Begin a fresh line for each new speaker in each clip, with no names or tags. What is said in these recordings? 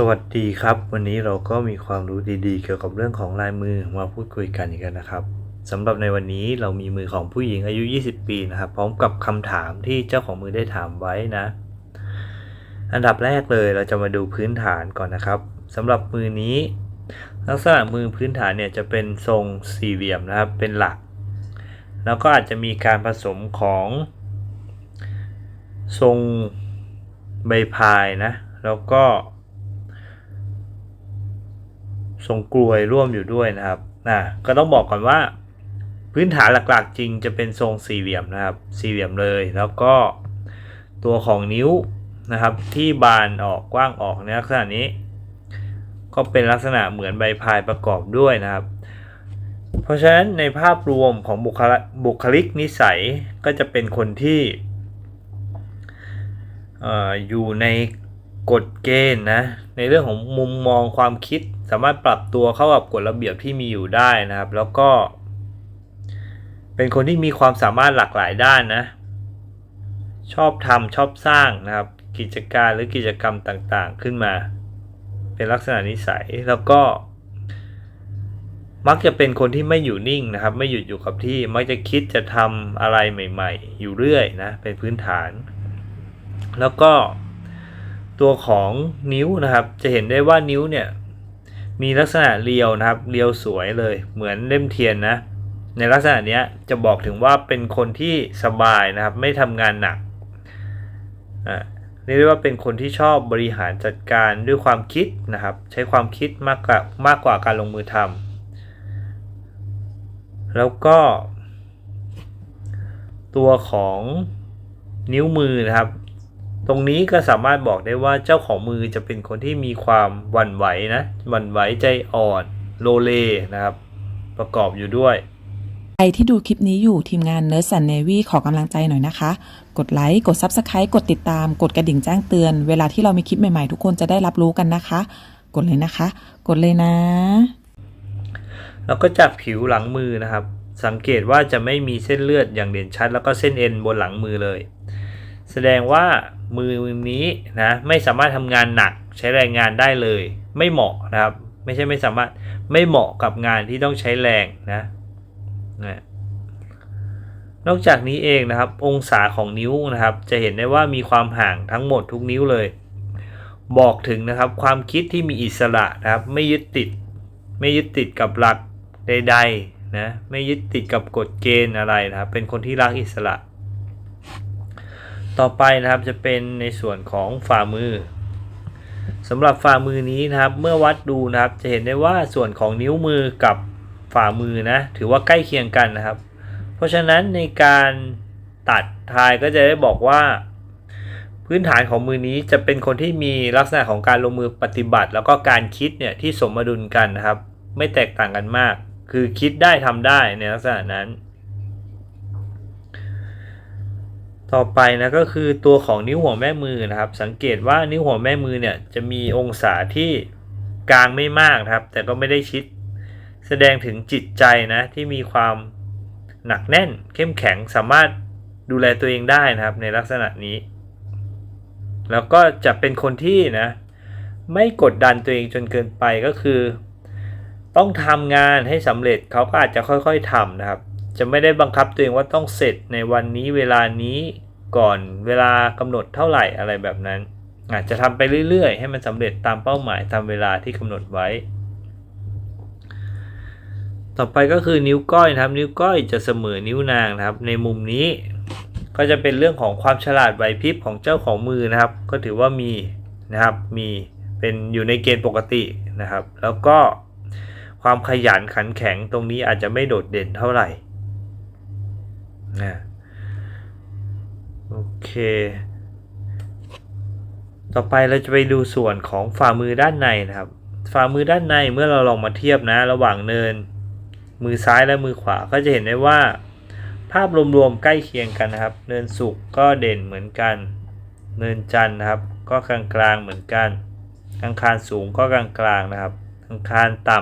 สวัสดีครับ วันนี้เราก็มีความรู้ดีๆ เกี่ยวกับเรื่องของลายมือมาพูดคุยกันอีกแล้วนะครับสำหรับในวันนี้เรามีมือของผู้หญิงอายุ 20 ปีนะครับ พร้อมกับคำถามที่เจ้าของมือได้ถามไว้นะ อันดับแรกเลยเราจะมาดูพื้นฐานก่อนนะครับสำหรับมือนี้ ลักษณะมือพื้นฐานเนี่ยจะเป็นทรงสี่เหลี่ยมนะครับเป็นหลัก แล้วก็อาจจะมีการผสมของ ทรงใบพายนะ แล้วก็ ทรงกลวยร่วมอยู่ด้วยนะครับนะก็ต้องบอกก่อนว่า พื้นฐานหลักๆจริงจะเป็นทรงสี่เหลี่ยมนะครับ สี่เหลี่ยมเลย แล้วก็ตัวของนิ้วนะครับ ที่บานออกกว้างออกในลักษณะนี้ ก็เป็นลักษณะเหมือนใบพายประกอบด้วยนะครับ เพราะฉะนั้นในภาพรวมของบุคลบุคลิกนิสัยก็จะเป็นคนที่อยู่ในกฎเกณฑ์นะในเรื่องของมุมมองความคิด สามารถปรับตัวเข้ากับกฎระเบียบที่มีอยู่ได้นะครับ แล้วก็ เป็นคนที่มีความสามารถหลากหลายด้านนะ ชอบทำชอบสร้างนะครับ กิจการหรือกิจกรรมต่างๆ ขึ้นมา เป็นลักษณะนิสัยแล้วก็ มักจะเป็นคนที่ไม่อยู่นิ่งนะครับ ไม่หยุดอยู่กับที่มักจะคิดจะทำอะไรใหม่ ๆ อยู่เรื่อยนะเป็นพื้นฐาน แล้วก็ตัวของนิ้วนะครับ จะเห็นได้ว่านิ้วเนี่ย มีลักษณะเรียวนะครับเรียวสวยเลยเหมือนเล่มเทียนนะในลักษณะนี้จะบอกถึงว่าเป็นคนที่สบายนะครับไม่ทำงานหนักอ่าเรียกได้ว่าเป็นคนที่ชอบบริหารจัดการด้วยความคิดนะครับ ใช้ความคิดมากกว่ามากกว่าการลงมือทำแล้วก็ ตัวของนิ้วมือนะครับ ตรงนี้ก็สามารถบอกได้ว่าเจ้าของมือจะเป็นคนที่มีความหวั่นไหวนะหวั่นไหวใจอ่อนโลเลนะครับ ประกอบอยู่ด้วย
ใครที่ดูคลิปนี้อยู่ทีมงาน Nurse and Navy ขอกำลังใจหน่อยนะคะ กดไลค์ กด Subscribe กดติดตาม กดกระดิ่งแจ้งเตือน เวลาที่เรามีคลิปใหม่ๆ ทุกคนจะได้รับรู้กันนะคะ กดเลยนะคะ กดเลยนะ
แล้วก็จับผิวหลังมือนะครับ สังเกตว่าจะไม่มีเส้นเลือดอย่างเด่นชัด แล้วก็เส้นเอ็นบนหลังมือเลย แสดงว่า มือนี้นะไม่สามารถทำงานหนักใช้แรงงานได้เลย ไม่เหมาะนะครับ ไม่ใช่ไม่สามารถไม่เหมาะกับงานที่ต้องใช้แรงนะนะนอกจากนี้เองนะครับ องศาของนิ้วนะครับ จะเห็นได้ว่ามีความห่างทั้งหมดทุกนิ้วเลย บอกถึงนะครับความคิดที่มีอิสระนะครับ ไม่ยึดติด ไม่ยึดติดกับหลักใดๆนะไม่ยึดติดกับกฎเกณฑ์อะไรนะครับ เป็นคนที่รักอิสระ ต่อไปนะครับจะเป็นในส่วนของฝ่ามือสำหรับฝ่ามือนี้นะครับ เมื่อวัดดูนะครับ จะเห็นได้ว่าส่วนของนิ้วมือกับฝ่ามือนะถือว่าใกล้เคียงกันนะครับ เพราะฉะนั้นในการตัดทายก็จะได้บอกว่า พื้นฐานของมือนี้จะเป็นคนที่มีลักษณะของการลงมือปฏิบัติ แล้วก็การคิดเนี่ยที่สมดุลกันนะครับ ไม่แตกต่างกันมาก คือคิดได้ทำได้ในลักษณะนั้น ต่อไปนะก็คือตัวของนิ้วหัวแม่มือนะครับ สังเกตว่านิ้วหัวแม่มือเนี่ยจะมีองศาที่กลางไม่มากครับ แต่ก็ไม่ได้ชิด แสดงถึงจิตใจนะที่มีความหนักแน่น เข้มแข็งสามารถดูแลตัวเองได้นะครับ ในลักษณะนี้ แล้วก็จะเป็นคนที่นะไม่กดดันตัวเองจนเกินไปก็คือ ต้องทำงานให้สำเร็จเขาก็อาจจะค่อยๆทำนะครับ จะไม่ได้บังคับตัวเองว่าต้องเสร็จในวันนี้เวลานี้ก่อนเวลากำหนดเท่าไหร่อะไรแบบนั้น อาจจะทำไปเรื่อยๆ ให้มันสำเร็จตามเป้าหมายตามเวลาที่กำหนดไว้ ต่อไปก็คือนิ้วก้อยนะครับ นิ้วก้อยจะเสมอนิ้วนางนะครับ ในมุมนี้ก็จะเป็นเรื่องของความฉลาดไหวพริบของเจ้าของมือนะครับ ก็ถือว่ามีนะครับมีเป็นอยู่ในเกณฑ์ปกตินะครับ แล้วก็ความขยันขันแข็งตรงนี้อาจจะไม่โดดเด่นเท่าไหร่ นะโอเค ต่อไปเราจะไปดูส่วนของฝ่ามือด้านในนะครับ ฝ่ามือด้านในเมื่อเราลองมาเทียบนะ ระหว่างเนิน มือซ้ายและมือขวาก็จะเห็นได้ว่า ภาพรวมๆใกล้เคียงกันนะครับ เนินสุกก็เด่นเหมือนกัน เนินจันทร์นะครับ ก็กลางๆเหมือนกันอังคารสูงก็กลางๆนะครับอังคารต่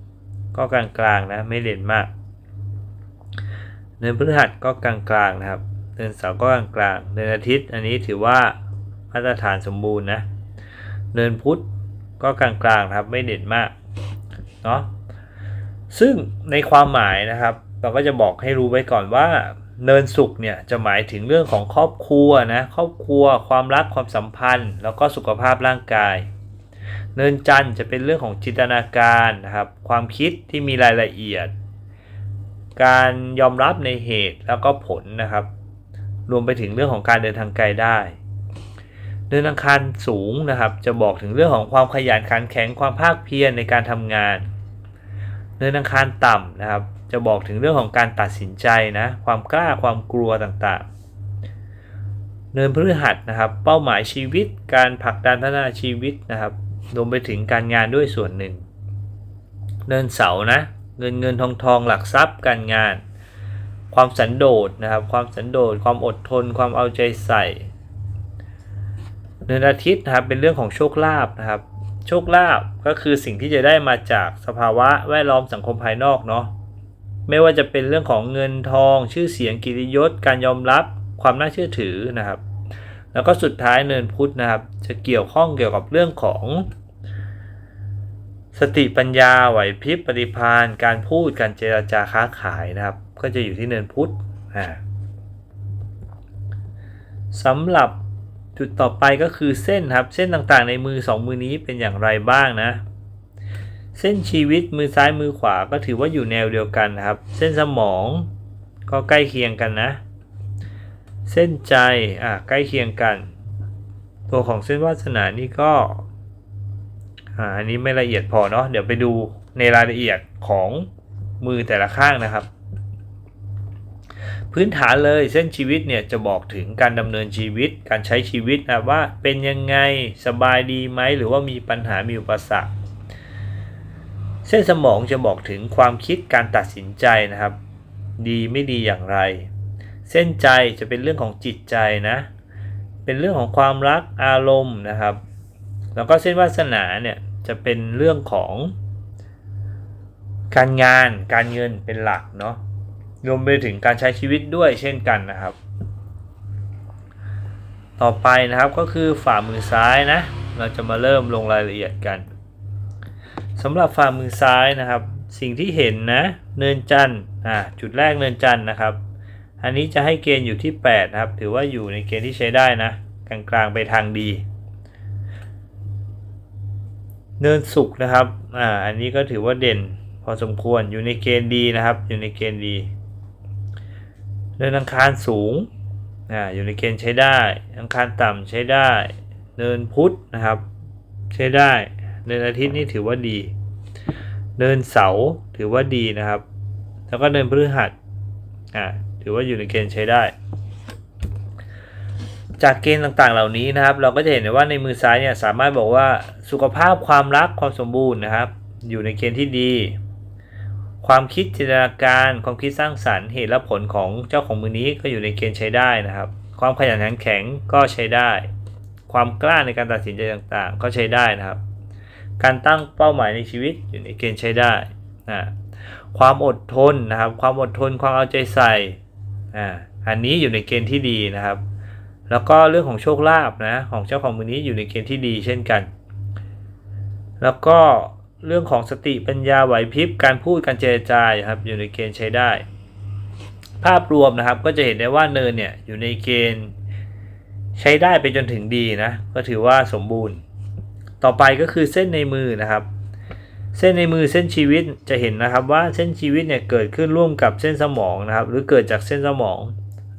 ำก็กลางๆนะไม่เด่นมาก เนินพฤหัสก็กลางๆนะครับเนินเสาร์ก็กลางๆเนินอาทิตย์อันนี้ถือว่ามาตรฐานสมบูรณ์นะเนินพุธก็กลางๆครับไม่เด่นมากเนาะ ซึ่งในความหมายนะครับ เราก็จะบอกให้รู้ไว้ก่อนว่าเนินสุขเนี่ยจะหมายถึงเรื่องของครอบครัวนะครอบครัว ความรักความสัมพันธ์ แล้วก็สุขภาพร่างกาย เนินจันทร์จะเป็นเรื่องของจินตนาการนะครับ ความคิดที่มีรายละเอียด การยอมรับในเหตุแล้วก็ผลนะครับ รวมไปถึงเรื่องของการเดินทางไกลได้เนินอังคารสูงนะครับ จะบอกถึงเรื่องของความขยันขันแข็งความภาคเพียรในการทำงานเนินอังคารต่ำนะครับ จะบอกถึงเรื่องของการตัดสินใจนะความกล้าความกลัวต่างๆเนินพฤหัสนะครับ เป้าหมายชีวิต การผลักดันพัฒนาชีวิตนะครับรวมไปถึงการงานด้วยส่วนหนึ่งเนินเสานะ เงินเงินทองทองหลักทรัพย์การงาน ความสันโดษนะครับ ความสันโดษความอดทน ความเอาใจใส่เนินอาทิตย์นะครับเป็นเรื่องของโชคลาภนะครับ โชคลาภก็คือสิ่งที่จะได้มาจากสภาวะแวดล้อมสังคมภายนอกเนาะไม่ว่าจะเป็นเรื่องของเงินทอง ชื่อเสียงกิริยศ การยอมรับความน่าเชื่อถือนะครับ แล้วก็สุดท้ายเนินพุธนะครับ จะเกี่ยวข้องเกี่ยวกับเรื่องของ สติปัญญาไหวพริบปฏิภาณการพูดการเจราจาค้าขายนะครับ ก็จะอยู่ที่เนินพุทธสำหรับจุดต่อไปก็คือเส้นครับ เส้นต่างๆในมือสองมือนี้เป็นอย่างไรบ้างนะ เส้นชีวิตมือซ้ายมือขวาก็ถือว่าอยู่แนวเดียวกันครับ เส้นสมองก็ใกล้เคียงกันนะ เส้นใจอะใกล้เคียงกัน ตัวของเส้นวาสนานี่ก็ อ่าอันนี้ไม่ละเอียดพอเนาะเดี๋ยวไปดูในรายละเอียดของมือแต่ละข้างนะครับ พื้นฐานเลยเส้นชีวิตเนี่ยจะบอกถึงการดำเนินชีวิต การใช้ชีวิตนะว่าเป็นยังไงสบายดีไหมหรือว่ามีปัญหามีอุปสรรคเส้นสมองจะบอกถึงความคิดการตัดสินใจนะครับ ดีไม่ดีอย่างไร เส้นใจจะเป็นเรื่องของจิตใจนะ เป็นเรื่องของความรักอารมณ์นะครับ แล้วก็เส้นวาสนาเนี่ยจะเป็นเรื่องของการงานการเงินเป็นหลักเนาะรวมไปถึงการใช้ชีวิตด้วยเช่นกันนะครับ ต่อไปนะครับก็คือฝ่ามือซ้ายนะ เราจะมาเริ่มลงรายละเอียดกันสำหรับฝ่ามือซ้ายนะครับ สิ่งที่เห็นนะเนินจันทร์อ่าจุดแรกเนินจันทร์นะครับ อันนี้จะให้เกณฑ์อยู่ที่ 8 นะครับ ถือว่าอยู่ในเกณฑ์ที่ใช้ได้นะ กลางๆไปทางดี เนินสุกนะครับ อ่า อันนี้ก็ถือว่าเด่นพอสมควรอยู่ในเกณฑ์ดีนะครับ อยู่ในเกณฑ์ดี เนินอังคารสูง อ่า อยู่ในเกณฑ์ใช้ได้ อังคารต่ำใช้ได้ เนินพุธนะครับ ใช้ได้ เนินอาทิตย์นี่ถือว่าดี เนินเสาถือว่าดีนะครับ แล้วก็เนินพฤหัส อ่า ถือว่าอยู่ในเกณฑ์ใช้ได้ จากเกณฑ์ต่างๆ เหล่านี้นะครับ เราก็จะเห็นได้ว่าในมือซ้ายเนี่ยสามารถบอกว่าสุขภาพความรักความสมบูรณ์นะครับ อยู่ในเกณฑ์ที่ดี ความคิดจินตนาการความคิดสร้างสรรค์เหตุและผลของเจ้าของมือนี้ก็อยู่ในเกณฑ์ใช้ได้นะครับ ความขยันขันแข็งก็ใช้ได้ ความกล้าในการตัดสินใจต่างๆ ก็ใช้ได้นะครับ การตั้งเป้าหมายในชีวิตอยู่ในเกณฑ์ใช้ได้นะความอดทนนะครับ ความอดทนความเอาใจใส่อ่าอันนี้อยู่ในเกณฑ์ที่ดีนะครับ แล้วก็เรื่องของโชคลาภนะของเจ้าของมือนี้อยู่ในเกณฑ์ที่ดีเช่นกัน แล้วก็เรื่องของสติปัญญาไหวพริบการพูดการเจรจาครับอยู่ในเกณฑ์ใช้ได้ ภาพรวมนะครับก็จะเห็นได้ว่าเนินเนี่ยอยู่ในเกณฑ์ใช้ได้ไปจนถึงดีนะก็ถือว่าสมบูรณ์ ต่อไปก็คือเส้นในมือนะครับ เส้นในมือเส้นชีวิตจะเห็นนะครับว่าเส้นชีวิตเนี่ยเกิดขึ้นร่วมกับเส้นสมองนะครับ หรือเกิดจากเส้นสมอง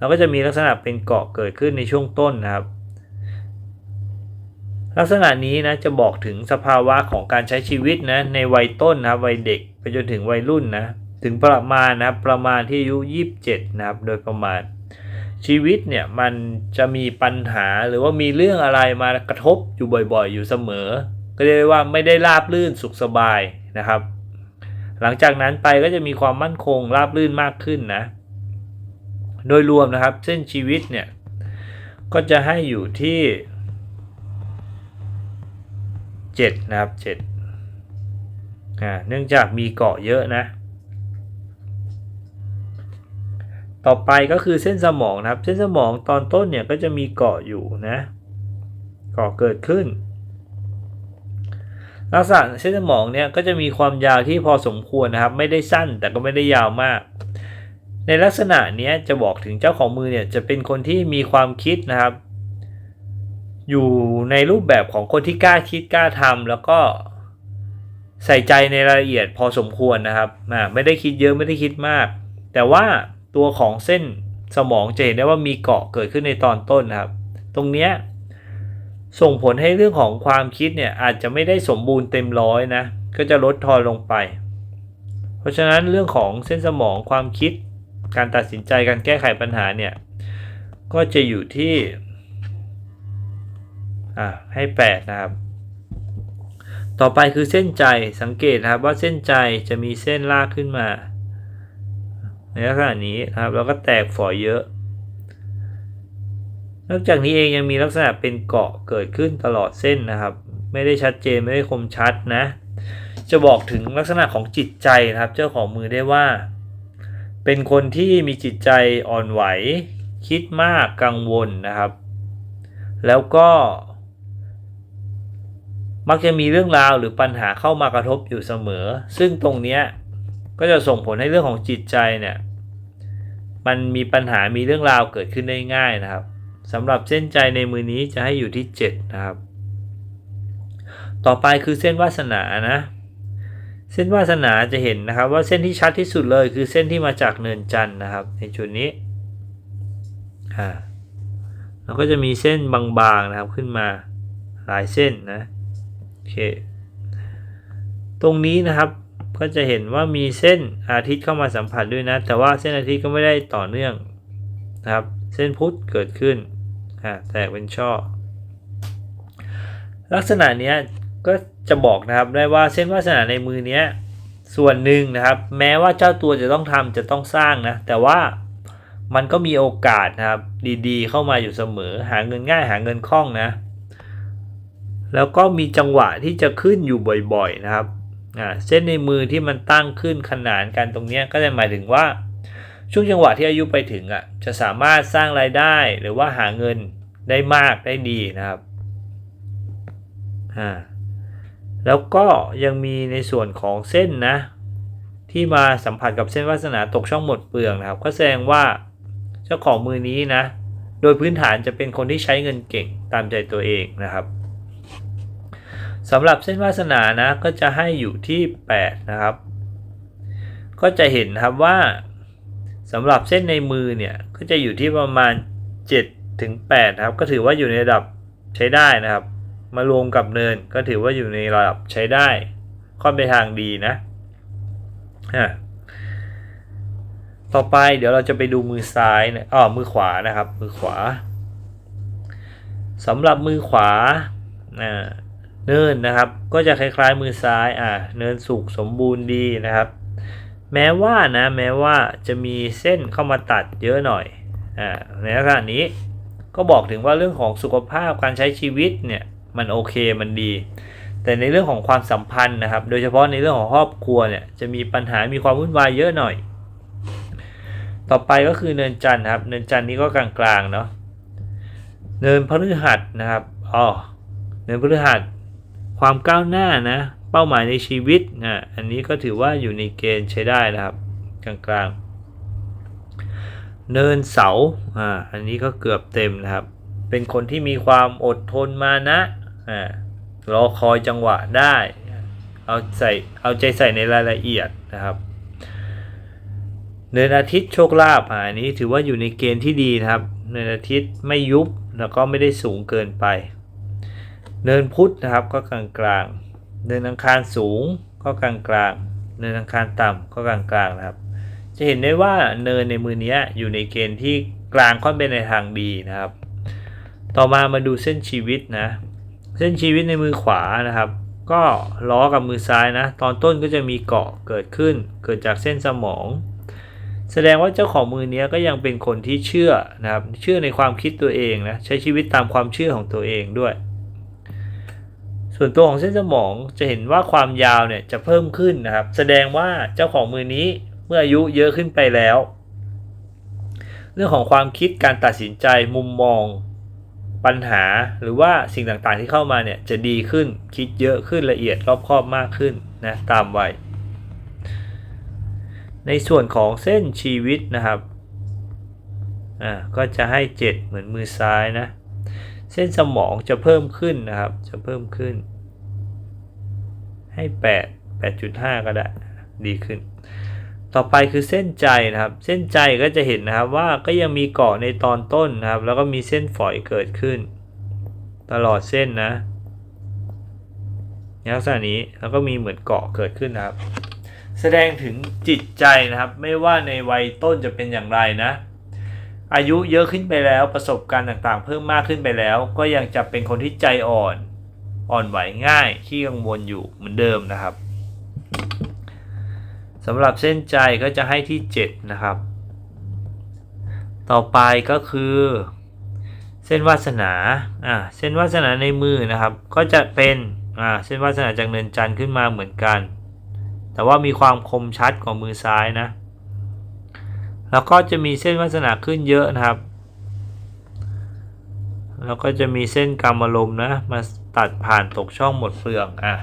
แล้วก็จะมีลักษณะเป็นเกาะเกิดขึ้นในช่วงต้นนะครับ ลักษณะนี้นะจะบอกถึงสภาวะของการใช้ชีวิตนะในวัยต้นนะครับวัยเด็กไปจนถึงวัยรุ่นนะถึงประมาณนะครับประมาณที่อายุ 27 นะครับ โดยประมาณชีวิตเนี่ยมันจะมีปัญหาหรือว่ามีเรื่องอะไรมากระทบอยู่บ่อยๆ อยู่เสมอ ก็เรียกได้ว่าไม่ได้ราบลื่นสุขสบายนะครับ หลังจากนั้นไปก็จะมีความมั่นคงราบลื่นมากขึ้นนะ โดยรวมนะครับเส้นชีวิตเนี่ย ก็จะให้อยู่ที่ 7 นะครับ7อ่าเนื่องจากมีเกาะเยอะนะ ต่อไปก็คือเส้นสมองนะครับ เส้นสมองตอนต้นเนี่ยก็จะมีเกาะอยู่นะเกาะเกิดขึ้นลักษณะเส้นสมองเนี่ยก็จะมีความยาวที่พอสมควรนะครับ ไม่ได้สั้นแต่ก็ไม่ได้ยาวมาก ในลักษณะนี้จะบอกถึงเจ้าของมือเนี่ยจะเป็นคนที่มีความคิดนะครับ อยู่ในรูปแบบของคนที่กล้าคิดกล้าทำแล้วก็ใส่ใจในรายละเอียดพอสมควรนะครับอ่าไม่ได้คิดเยอะไม่ได้คิดมาก แต่ว่าตัวของเส้นสมองจะเห็นได้ว่ามีเกาะเกิดขึ้นในตอนต้นนะครับ ตรงเนี้ยส่งผลให้เรื่องของความคิดเนี่ยอาจจะไม่ได้สมบูรณ์เต็มร้อยนะก็จะลดทอนลงไป เพราะฉะนั้นเรื่องของเส้นสมองความคิด การตัดสินใจการแก้ไขปัญหาเนี่ย ก็จะอยู่ที่อ่าให้ 8 นะครับ ต่อไปคือเส้นใจสังเกตนะครับว่าเส้นใจจะมีเส้นลากขึ้นมา ในลักษณะนี้นะครับแล้วก็แตกฝอยเยอะ นอกจากนี้เองยังมีลักษณะเป็นเกาะเกิดขึ้นตลอดเส้นนะครับ ไม่ได้ชัดเจนไม่ได้คมชัดนะ จะบอกถึงลักษณะของจิตใจนะครับ เจ้าของมือได้ว่า เป็นคนที่มีจิตใจอ่อนไหว คิดมากกังวลนะครับ แล้วก็ มักจะมีเรื่องราวหรือปัญหาเข้ามากระทบอยู่เสมอ ซึ่งตรงเนี้ยก็จะส่งผลให้เรื่องของจิตใจเนี่ยมันมีปัญหามีเรื่องราวเกิดขึ้นได้ง่ายนะครับสำหรับเส้นใจในมือนี้จะให้อยู่ที่ 7 นะครับ ต่อไปคือเส้นวาสนานะ เส้นวาสนาจะเห็นนะครับ ว่าเส้นที่ชัดที่สุดเลยคือเส้นที่มาจากเนินจันทร์นะครับ ในจุดนี้อ่าแล้วก็จะมีเส้นบางๆนะครับขึ้นมาหลายเส้นนะโอเคตรงนี้นะครับก็จะเห็นว่ามีเส้นอาทิตย์เข้ามาสัมผัสด้วยนะ แต่ว่าเส้นอาทิตย์ก็ไม่ได้ต่อเนื่องนะครับ เส้นพุธเกิดขึ้นอ่าแตกเป็นช่อ ลักษณะเนี้ย ก็จะบอกนะครับได้ว่าเส้นวาสนาในมือเนี้ยส่วนหนึ่งนะครับ แม้ว่าเจ้าตัวจะต้องทำจะต้องสร้างนะ แต่ว่ามันก็มีโอกาสนะครับ ดีๆ เข้ามาอยู่เสมอ หาเงินง่ายหาเงินคล่องนะ แล้วก็มีจังหวะที่จะขึ้นอยู่บ่อยๆนะครับเส้นในมือที่มันตั้งขึ้นขนานกันตรงเนี้ยก็จะหมายถึงว่า ช่วงจังหวะที่อายุไปถึงอะจะสามารถสร้างรายได้หรือว่าหาเงินได้มากได้ดีนะครับอ่า แล้วก็ยังมีในส่วนของเส้นนะ ที่มาสัมผัสกับเส้นวาสนาตกช่องหมดเปลืองนะครับ ก็แสดงว่าเจ้าของมือนี้นะ โดยพื้นฐานจะเป็นคนที่ใช้เงินเก่งตามใจตัวเองนะครับสำหรับเส้นวาสนานะก็จะให้อยู่ที่ 8 นะครับ ก็จะเห็นนะครับว่าสำหรับเส้นในมือเนี่ยก็จะอยู่ที่ประมาณ7ถึง8ครับ ก็ถือว่าอยู่ในระดับใช้ได้นะครับ มารวมกับเนินก็ถือว่าอยู่ในระดับใช้ได้ ค่อนไปทางดีนะอะต่อไปเดี๋ยวเราจะไปดูมือซ้ายนะอ๋อมือขวานะครับ มือขวาสำหรับมือขวาอ่าเนินนะครับ ก็จะคล้ายๆมือซ้ายอ่าเนินสุกสมบูรณ์ดีนะครับ แม้ว่านะแม้ว่าจะมีเส้นเข้ามาตัดเยอะหน่อยอ่าในลักษณะนี้ก็บอกถึงว่าเรื่องของสุขภาพการใช้ชีวิตเนี่ย มันโอเคมันดี แต่ในเรื่องของความสัมพันธ์นะครับ โดยเฉพาะในเรื่องของครอบครัวเนี่ยจะมีปัญหามีความวุ่นวายเยอะหน่อย ต่อไปก็คือเนินจันทร์ครับเนินจันทร์นี้ก็กลางๆเนาะเนินพฤหัสนะครับอ๋อเนินพฤหัสความก้าวหน้านะเป้าหมายในชีวิตนะอันนี้ก็ถือว่าอยู่ในเกณฑ์ใช้ได้นะครับ กลางๆ เนินเสาอ่าอันนี้ก็เกือบเต็มนะครับ เป็นคนที่มีความอดทนมานะ อ่ารอคอยจังหวะได้ เอาใส่เอาใจใส่ในรายละเอียดนะครับเนินอาทิตย์โชคลาภอันนี้ถือว่าอยู่ในเกณฑ์ที่ดีนะครับเนินอาทิตย์ไม่ยุบแล้วก็ไม่ได้สูงเกินไป เนินพุธนะครับก็กลางกลางๆเนินอังคารสูงก็กลางกลางๆเนินอังคารต่ำก็กลางกลางๆนะครับ จะเห็นได้ว่าเนินในมือนี้อยู่ในเกณฑ์ที่กลางค่อนไปในทางดีนะครับ ต่อมามาดูเส้นชีวิตนะ เส้นชีวิตในมือขวานะครับ ก็ล้อกับมือซ้ายนะ ตอนต้นก็จะมีเกาะเกิดขึ้น เกิดจากเส้นสมอง แสดงว่าเจ้าของมือเนี้ยก็ยังเป็นคนที่เชื่อนะครับ เชื่อในความคิดตัวเองนะ ใช้ชีวิตตามความเชื่อของตัวเองด้วย ส่วนตัวของเส้นสมองจะเห็นว่าความยาวเนี่ยจะเพิ่มขึ้นนะครับ แสดงว่าเจ้าของมือนี้เมื่ออายุเยอะขึ้นไปแล้ว เรื่องของความคิดการตัดสินใจมุมมอง ปัญหาหรือว่าสิ่งต่างๆที่เข้ามาเนี่ยจะดีขึ้นคิดเยอะขึ้นละเอียดรอบคอบมากขึ้นนะตามวัยในส่วนของเส้นชีวิตนะครับอ่าก็จะให้ 7 เหมือนมือซ้ายนะเส้นสมองจะเพิ่มขึ้นนะครับจะเพิ่มขึ้น ให้ 8 8.5 ก็ได้ดีขึ้น ต่อไปคือเส้นใจนะครับ เส้นใจก็จะเห็นนะครับว่าก็ยังมีเกาะในตอนต้นนะครับ แล้วก็มีเส้นฝอยเกิดขึ้น ตลอดเส้นนะลักษณะนี้แล้วก็มีเหมือนเกาะเกิดขึ้นนะครับ แสดงถึงจิตใจนะครับ ไม่ว่าในวัยต้นจะเป็นอย่างไรนะ อายุเยอะขึ้นไปแล้วประสบการณ์ต่างๆ เพิ่มมากขึ้นไปแล้ว ก็ยังจะเป็นคนที่ใจอ่อน อ่อนไหวง่ายขี้กังวลอยู่เหมือนเดิมนะครับ สำหรับเส้นใจก็จะให้ที่ 7 นะครับ ต่อไปก็คือ เส้นวาสนาอ่าเส้นวาสนาในมือนะครับ ก็จะเป็นอ่าเส้นวาสนาจากเนินจันทร์ขึ้นมาเหมือนกัน แต่ว่ามีความคมชัดกว่ามือซ้ายนะ แล้วก็จะมีเส้นวาสนาขึ้นเยอะนะครับ แล้วก็จะมีเส้นกรรมลมนะมาตัดผ่านตกช่องหมดเปลืองอะ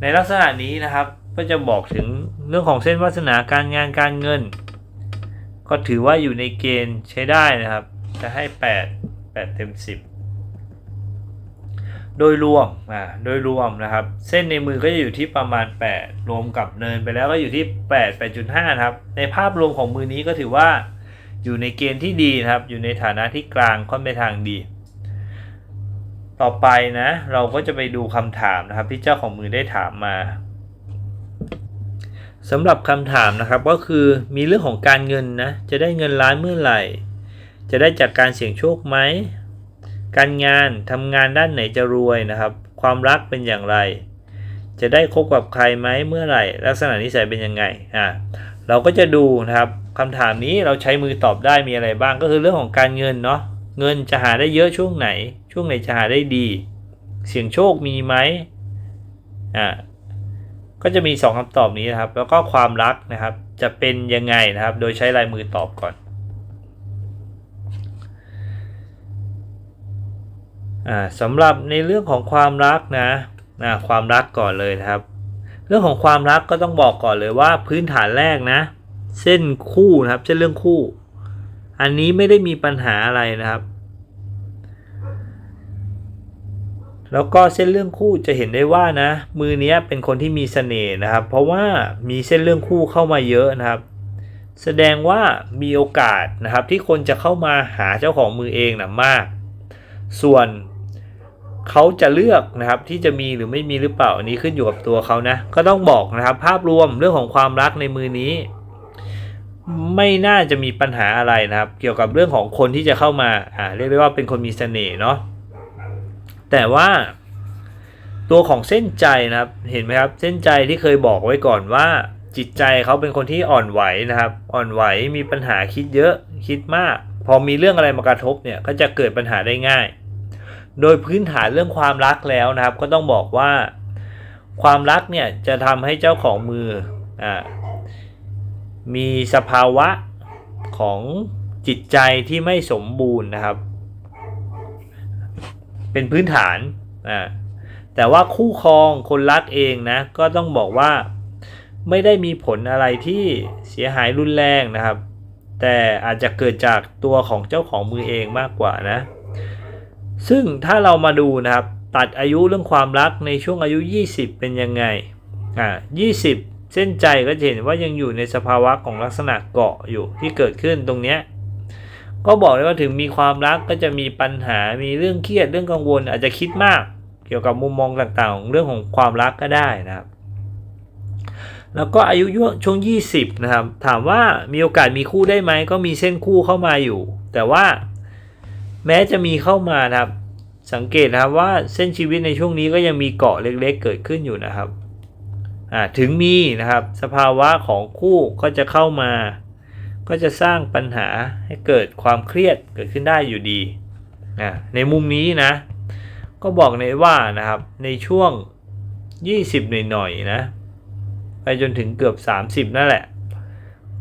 ในลักษณะนี้นะครับ ก็จะบอกถึงเรื่องของเส้นวาสนาการงานการเงิน ก็ถือว่าอยู่ในเกณฑ์ใช้ได้นะครับ จะให้ 8 8 เต็ม 10 โดยรวมอ่าโดยรวมนะครับ เส้นในมือก็จะอยู่ที่ประมาณ 8 รวมกับเนินไปแล้วก็อยู่ที่ 8 8.5นะครับ ในภาพรวมของมือนี้ก็ถือว่าอยู่ในเกณฑ์ที่ดีนะครับ อยู่ในฐานะที่กลางค่อนไปทางดี ต่อไปนะ เราก็จะไปดูคำถามนะครับที่เจ้าของมือได้ถามมา สำหรับคำถามนะครับก็คือมีเรื่องของการเงินนะจะได้เงินล้านเมื่อไหร่ จะได้จากการเสี่ยงโชคไหมการงานทำงานด้านไหนจะรวยนะครับ ความรักเป็นอย่างไร จะได้คบกับใครไหมเมื่อไหร่ ลักษณะนิสัยเป็นยังไงอ่าเราก็จะดูนะครับคำถามนี้เราใช้มือตอบได้มีอะไรบ้างก็คือเรื่องของการเงินเนาะเงินจะหาได้เยอะช่วงไหน ช่วงไหนจะหาได้ดี เสี่ยงโชคมีไหมอ่า ก็จะมี 2คำตอบนี้นะครับ แล้วก็ความรักนะครับ จะเป็นยังไงนะครับ โดยใช้ลายมือตอบก่อนอ่าสำหรับในเรื่องของความรักนะนะความรักก่อนเลยนะครับ เรื่องของความรักก็ต้องบอกก่อนเลยว่าพื้นฐานแรกนะ เส้นคู่นะครับเส้นเรื่องคู่ อันนี้ไม่ได้มีปัญหาอะไรนะครับ แล้วก็เส้นเรื่องคู่จะเห็นได้ว่านะ มือเนี้ยเป็นคนที่มีเสน่ห์นะครับ เพราะว่ามีเส้นเรื่องคู่เข้ามาเยอะนะครับ แสดงว่ามีโอกาสนะครับ ที่คนจะเข้ามาหาเจ้าของมือเองนะมาก ส่วนเขาจะเลือกนะครับที่จะมีหรือไม่มีหรือเปล่าอันนี้ขึ้นอยู่กับตัวเขานะ ก็ต้องบอกนะครับ ภาพรวมเรื่องของความรักในมือนี้ ไม่น่าจะมีปัญหาอะไรนะครับ เกี่ยวกับเรื่องของคนที่จะเข้ามาอ่าเรียกได้ว่าเป็นคนมีเสน่ห์เนาะ แต่ว่าตัวของเส้นใจนะครับเห็นไหมครับเส้นใจที่เคยบอกไว้ก่อนว่าจิตใจเขาเป็นคนที่อ่อนไหวนะครับ อ่อนไหวมีปัญหาคิดเยอะคิดมาก พอมีเรื่องอะไรมากระทบเนี่ยก็จะเกิดปัญหาได้ง่าย โดยพื้นฐานเรื่องความรักแล้วนะครับ ก็ต้องบอกว่า ความรักเนี่ยจะทำให้เจ้าของมืออ่ามีสภาวะของจิตใจที่ไม่สมบูรณ์นะครับ เป็นพื้นฐานอ่าแต่ว่าคู่ครองคนรักเองนะ ก็ต้องบอกว่าไม่ได้มีผลอะไรที่เสียหายรุนแรงนะครับ แต่อาจจะเกิดจากตัวของเจ้าของมือเองมากกว่านะ ซึ่งถ้าเรามาดูนะครับ ตัดอายุเรื่องความรักในช่วงอายุ 20 เป็นยังไงอ่า20 เส้นใจก็จะเห็นว่ายังอยู่ในสภาวะของลักษณะเกาะอยู่ที่เกิดขึ้นตรงเนี้ย ก็บอกเลยว่าถึงมีความรักก็จะมีปัญหา มีเรื่องเครียดเรื่องกังวล อาจจะคิดมาก เกี่ยวกับมุมมองต่างๆของเรื่องของความรักก็ได้นะครับ แล้วก็อายุช่วง 20 นะครับ ถามว่ามีโอกาสมีคู่ได้ไหมก็มีเส้นคู่เข้ามาอยู่ แต่ว่าแม้จะมีเข้ามานะครับ สังเกตนะครับว่าเส้นชีวิตในช่วงนี้ก็ยังมีเกาะเล็กๆ เกิดขึ้นอยู่นะครับถึงมีนะครับ สภาวะของคู่ก็จะเข้ามา ก็จะสร้างปัญหาให้เกิดความเครียดเกิดขึ้นได้อยู่ดีอ่าในมุมนี้นะ ก็บอกในว่านะครับในช่วง 20 หน่อยๆนะไปจนถึงเกือบ 30 นั่นแหละ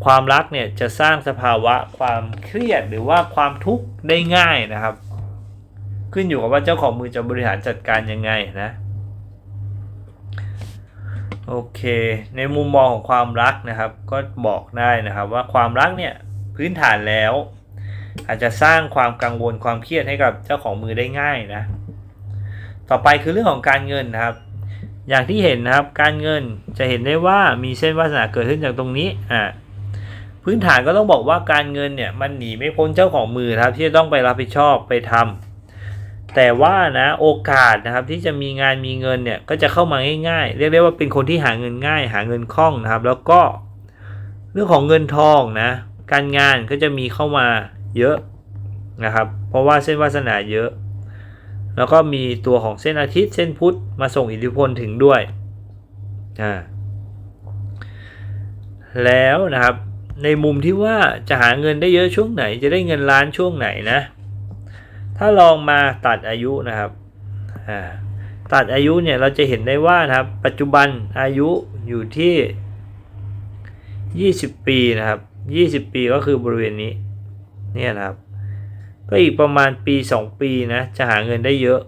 ความรักเนี่ยจะสร้างสภาวะความเครียดหรือว่าความทุกข์ได้ง่ายนะครับ ขึ้นอยู่กับว่าเจ้าของมือจะบริหารจัดการยังไงนะ โอเค ในมุมมองของความรักนะครับ ก็บอกได้นะครับว่าความรักเนี่ยพื้นฐานแล้ว อาจจะสร้างความกังวลความเครียดให้กับเจ้าของมือได้ง่ายนะ ต่อไปคือเรื่องของการเงินนะครับ อย่างที่เห็นนะครับการเงินจะเห็นได้ว่ามีเส้นวาสนาเกิดขึ้นจากตรงนี้อ่าพื้นฐานก็ต้องบอกว่าการเงินเนี่ยมันหนีไม่พ้นเจ้าของมือครับที่จะต้องไปรับผิดชอบไปทำ แต่ว่านะโอกาสนะครับที่จะมีงานมีเงินเนี่ยก็จะเข้ามาง่ายๆ เรียกได้ว่าเป็นคนที่หาเงินง่าย หาเงินคล่องนะครับ แล้วก็เรื่องของเงินทองนะการงานก็จะมีเข้ามาเยอะนะครับ เพราะว่าเส้นวาสนาเยอะ แล้วก็มีตัวของเส้นอาทิตย์เส้นพุธมาส่งอิทธิพลถึงด้วยอ่าแล้วนะครับในมุมที่ว่าจะหาเงินได้เยอะช่วงไหน จะได้เงินล้านช่วงไหนนะ ถ้าลองมาตัดอายุนะครับตัดอายุเนี่ยเราจะเห็นได้ว่านะครับปัจจุบันอายุอยู่ที่ 20 ปีนะครับ 20 ปีก็คือบริเวณนี้เนี่ยนะครับ ก็อีกประมาณปี 2 ปีนะจะหาเงินได้เยอะ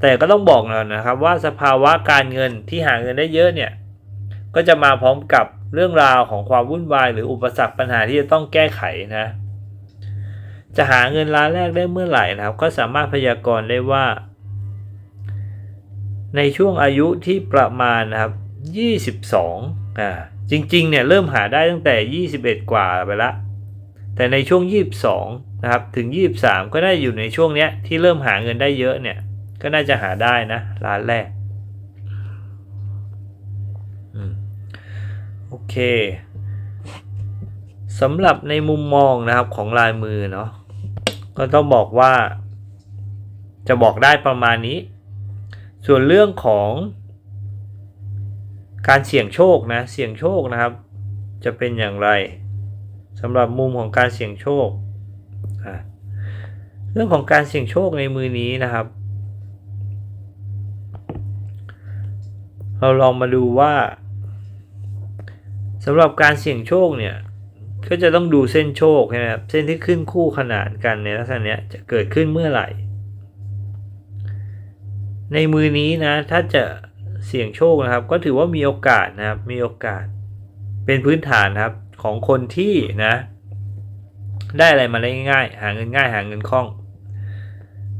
แต่ก็ต้องบอกแล้วนะครับว่าสภาวะการเงินที่หาเงินได้เยอะเนี่ยก็จะมาพร้อมกับเรื่องราวของความวุ่นวายหรืออุปสรรคปัญหาที่จะต้องแก้ไขนะ จะหาเงินล้านแรกได้เมื่อไหร่นะครับ ก็สามารถพยากรณ์ได้ว่า ในช่วงอายุที่ประมาณนะครับ 22อ่าจริงๆเนี่ยเริ่มหาได้ตั้งแต่ 21 กว่าไปละ แต่ในช่วง 22นะครับถึง 23 ก็ได้อยู่ในช่วงเนี้ยที่เริ่มหาเงินได้เยอะเนี่ยก็น่าจะหาได้นะร้านแรกอืมโอเคสำหรับในมุมมองนะครับของลายมือเนาะ ก็ต้องบอกว่า จะบอกได้ประมาณนี้ ส่วนเรื่องของการเสี่ยงโชคนะ เสี่ยงโชคนะครับ จะเป็นอย่างไรสำหรับมุมของการเสี่ยงโชค เรื่องของการเสี่ยงโชคในมือนี้นะครับ เราลองมาดูว่าสำหรับการเสี่ยงโชคเนี่ย ก็จะต้องดูเส้นโชคใช่ไหมครับเส้นที่ขึ้นคู่ขนานกันในลักษณะนี้จะเกิดขึ้นเมื่อไหร่ ในมือนี้นะถ้าจะเสี่ยงโชคนะครับ ก็ถือว่ามีโอกาสนะครับมีโอกาส เป็นพื้นฐานครับของคนที่นะ ได้อะไรมาได้ง่ายหาเงินง่ายหาเงินคล่อง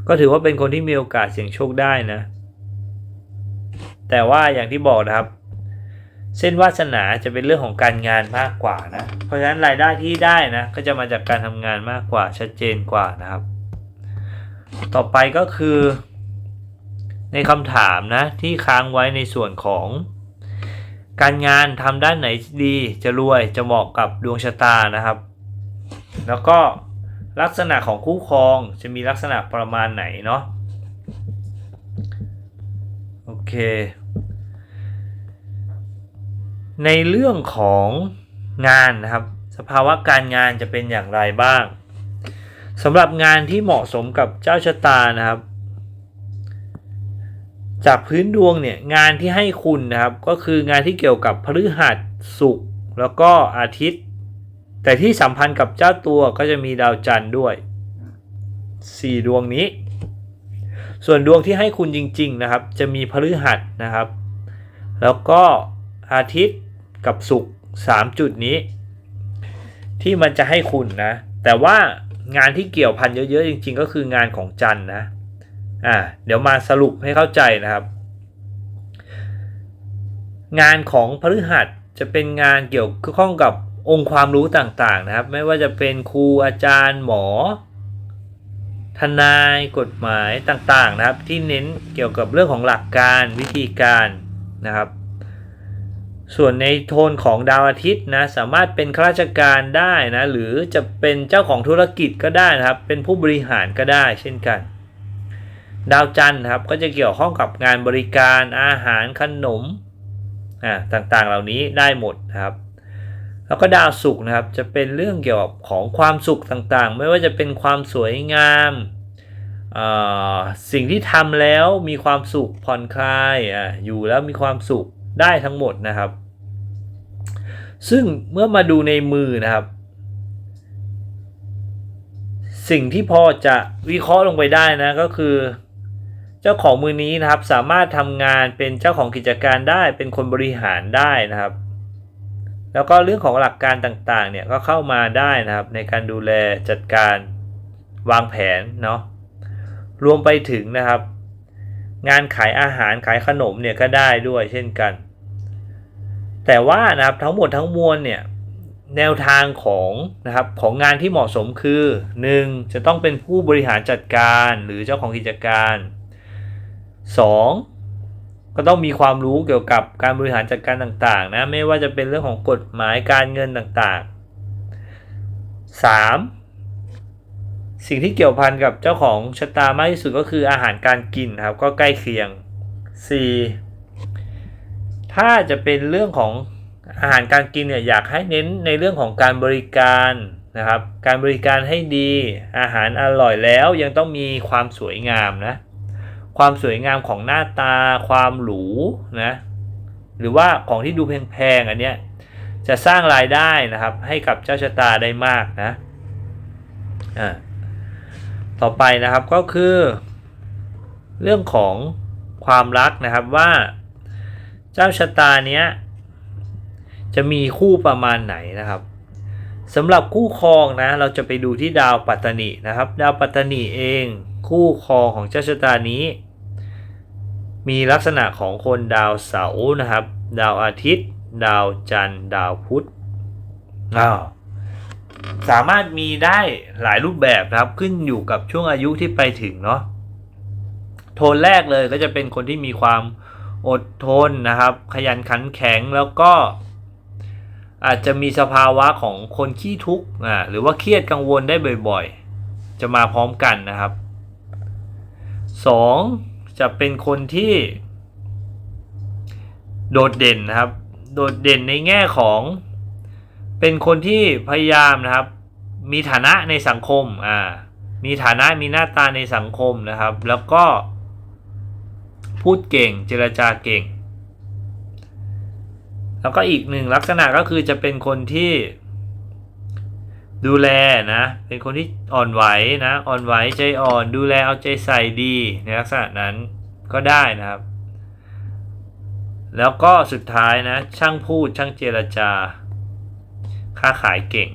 ก็ถือว่าเป็นคนที่มีโอกาสเสี่ยงโชคได้นะ แต่ว่าอย่างที่บอกนะครับ เส้นวาสนาจะเป็นเรื่องของการงานมากกว่านะ เพราะฉะนั้นรายได้ที่ได้นะก็จะมาจากการทำงานมากกว่าชัดเจนกว่านะครับ ต่อไปก็คือ ในคำถามนะที่ค้างไว้ในส่วนของการงานทำด้านไหนดีจะรวยจะเหมาะกับดวงชะตานะครับ แล้วก็ลักษณะของคู่ครองจะมีลักษณะประมาณไหนเนาะโอเค ในเรื่องของงานนะครับ สภาวะการงานจะเป็นอย่างไรบ้างสำหรับงานที่เหมาะสมกับเจ้าชะตานะครับ จากพื้นดวงเนี่ยงานที่ให้คุณนะครับ ก็คืองานที่เกี่ยวกับพฤหัสศุกร์แล้วก็อาทิตย์ แต่ที่สัมพันธ์กับเจ้าตัวก็จะมีดาวจันทร์ด้วย 4 ดวงนี้ ส่วนดวงที่ให้คุณจริง ๆนะครับ จะมีพฤหัสนะครับ แล้วก็อาทิตย์ กับศุกร์3จุดนี้ ที่มันจะให้คุณนะ แต่ว่างานที่เกี่ยวพันเยอะๆจริง ๆ ก็คืองานของจันนะอ่าเดี๋ยวมาสรุปให้เข้าใจนะครับ งานของพฤหัสจะเป็นงานเกี่ยวข้องกับองค์ความรู้ต่างๆนะครับ ไม่ว่าจะเป็นครูอาจารย์หมอ ทนายกฎหมายต่างๆนะครับ ที่เน้นเกี่ยวกับเรื่องของหลักการวิธีการนะครับ ส่วนในโทนของดาวอาทิตย์นะสามารถเป็นข้าราชการได้นะหรือจะเป็นเจ้าของธุรกิจก็ได้นะครับ เป็นผู้บริหารก็ได้เช่นกัน ดาวจันทร์ครับก็จะเกี่ยวข้องกับงานบริการอาหารขนมอ่าต่างๆเหล่านี้ได้หมดครับแล้วก็ดาวศุกร์นะครับจะเป็นเรื่องเกี่ยวกับของความสุขต่างๆ ไม่ว่าจะเป็นความสวยงามอ่าสิ่งที่ทำแล้วมีความสุขผ่อนคลายอ่าอยู่แล้วมีความสุข ได้ทั้งหมดนะครับ ซึ่งเมื่อมาดูในมือนะครับ สิ่งที่พอจะวิเคราะห์ลงไปได้นะก็คือ เจ้าของมือนี้นะครับ สามารถทำงานเป็นเจ้าของกิจการได้เป็นคนบริหารได้นะครับ แล้วก็เรื่องของหลักการต่างๆเนี่ยก็เข้ามาได้นะครับ ในการดูแลจัดการวางแผนเนาะรวมไปถึงนะครับ งานขายอาหารขายขนมเนี่ยก็ได้ด้วยเช่นกัน แต่ว่านะครับทั้งหมดทั้งมวลเนี่ยแนวทางของนะครับของงานที่เหมาะสมคือ 1. จะต้องเป็นผู้บริหารจัดการหรือเจ้าของกิจการ 2. ก็ต้องมีความรู้เกี่ยวกับการบริหารจัดการต่างๆนะไม่ว่าจะเป็นเรื่องของกฎหมายการเงินต่างๆ 3. สิ่งที่เกี่ยวพันกับเจ้าของชะตามากที่สุดก็คืออาหารการกินครับก็ใกล้เคียง 4. ถ้าจะเป็นเรื่องของอาหารการกินเนี่ยอยากให้เน้นในเรื่องของการบริการนะครับ การบริการให้ดีอาหารอร่อยแล้วยังต้องมีความสวยงามนะความสวยงามของหน้าตา ความหรูนะหรือว่าของที่ดูแพงๆอันเนี้ยจะสร้างรายได้นะครับให้กับเจ้าชะตาได้มากนะอ่าต่อไปนะครับก็คือ เรื่องของความรักนะครับว่า เจ้าชะตาเนี้ยจะมีคู่ประมาณไหนนะครับสำหรับคู่ครองนะ เราจะไปดูที่ดาวปัตตนินะครับ ดาวปัตตนิเอง คู่ครองของเจ้าชะตานี้ มีลักษณะของคนดาวเสาร์นะครับ ดาวอาทิตย์ ดาวจันทร์ดาวพุธอ้าวสามารถมีได้หลายรูปแบบนะครับขึ้นอยู่กับช่วงอายุที่ไปถึงเนาะโทนแรกเลยก็จะเป็นคนที่มีความ อดทนนะครับ ขยันขันแข็งแล้วก็ อาจจะมีสภาวะของคนขี้ทุกข์อ่าหรือว่าเครียดกังวลได้บ่อยๆ จะมาพร้อมกันนะครับ 2. จะเป็นคนที่ โดดเด่นนะครับ โดดเด่นในแง่ของเป็นคนที่พยายามนะครับ มีฐานะในสังคมอ่ามีฐานะมีหน้าตาในสังคมนะครับ แล้วก็ พูดเก่ง เจรจาเก่ง แล้วก็อีกหนึ่งลักษณะก็คือจะเป็นคนที่ ดูแลนะ เป็นคนที่อ่อนไหวนะ อ่อนไหวใจอ่อน ดูแลเอาใจใส่ดีในลักษณะนั้นก็ได้นะครับ แล้วก็สุดท้ายนะ ช่างพูดช่างเจรจา ค้าขายเก่ง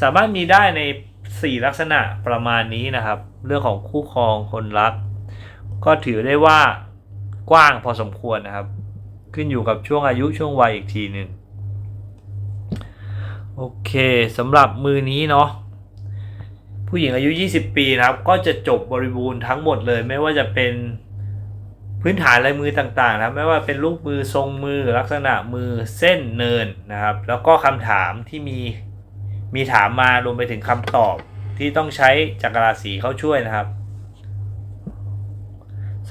สามารถมีได้ใน 4 ลักษณะประมาณนี้นะครับ เรื่องของคู่ครองคนรัก ก็ถือได้ว่ากว้างพอสมควรนะครับ ขึ้นอยู่กับช่วงอายุช่วงวัยอีกทีหนึ่งโอเคสำหรับมือนี้เนาะผู้หญิงอายุ 20 ปีนะครับ ก็จะจบบริบูรณ์ทั้งหมดเลย ไม่ว่าจะเป็นพื้นฐานลายมือต่างๆนะครับไม่ว่าเป็นรูปมือทรงมือลักษณะมือเส้นเนินนะครับ แล้วก็คำถามที่มีมีถามมารวมไปถึงคำตอบที่ต้องใช้จักรราศีเข้าช่วยนะครับ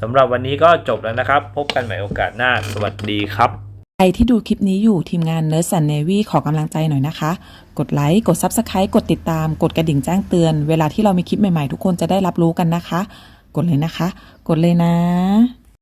สำหรับวันนี้ก็จบแล้วนะครับ พบกันใหม่โอกาสหน้า สวัสดีครับ
ใครที่ดูคลิปนี้อยู่ทีมงาน Nurse and Navy ขอกำลังใจหน่อยนะคะ กดไลค์ กด Subscribe กดติดตาม กดกระดิ่งแจ้งเตือน เวลาที่เรามีคลิปใหม่ๆ ทุกคนจะได้รับรู้กันนะคะ กดเลยนะคะ กดเลยนะ